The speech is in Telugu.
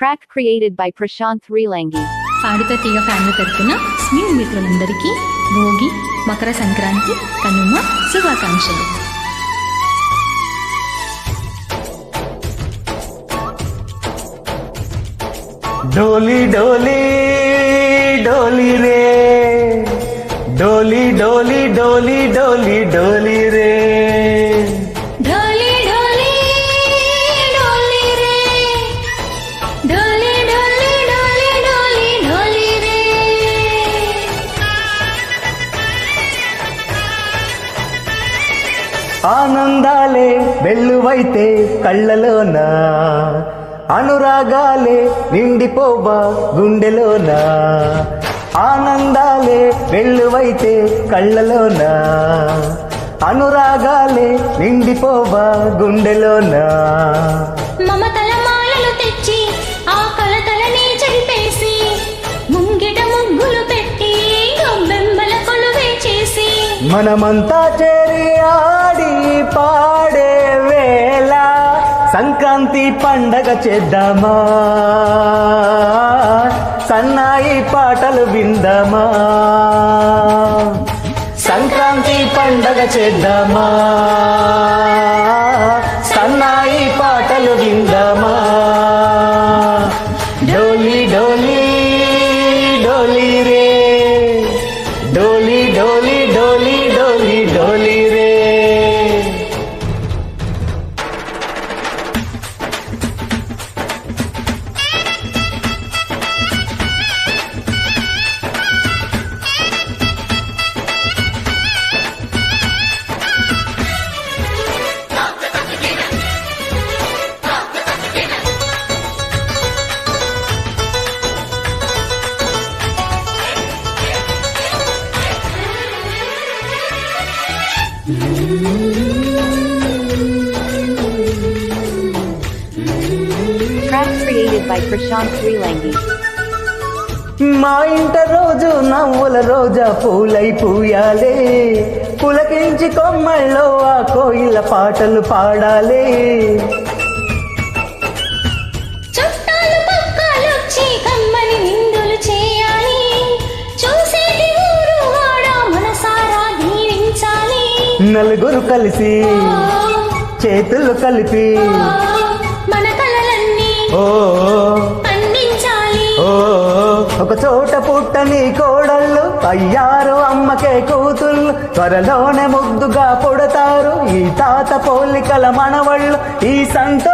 Track created by Prashanth Relangi Paduta Teega family తరఫున మీ మిత్రులందరికీ భోగి మకర సంక్రాంతి కనుమ శుభాకాంక్షలు. డోలి డోలి డోలి రే. డోలి డోలి డోలి డోలి డోలి రే. ఆనందాలే వెల్లువైతే కళ్ళలోన అనురాగాలే నిండిపోబా గుండెలోన. ఆనందాలే వెల్లువైతే కళ్ళలోన అనురాగాలే నిండిపోబా గుండెలోన. మమతల మనమంతా చేరి ఆడి పాడే వేళ సంక్రాంతి పండగ చేద్దామా? సన్నాయి పాటలు విందామా? సంక్రాంతి పండగ చేద్దామా? Track created by మా ఇంట రోజు నవ్వుల రోజా పూలై పూయాలే. పులకించి కొమ్మల్లో ఆ కోయిల పాటలు పాడాలే. నలుగురు కలిసి చేతులు కలిపి మన కలలన్నీ ఓ పండించాలి ఓ ఒక చోట పుట్టని కోడళ్ళు అయ్యారు అమ్మకే కూతుళ్ళు. త్వరలోనే ముద్దుగా పుడతారు ఈ తాత పోలికల మనవళ్ళు. ఈ సంతోషాలు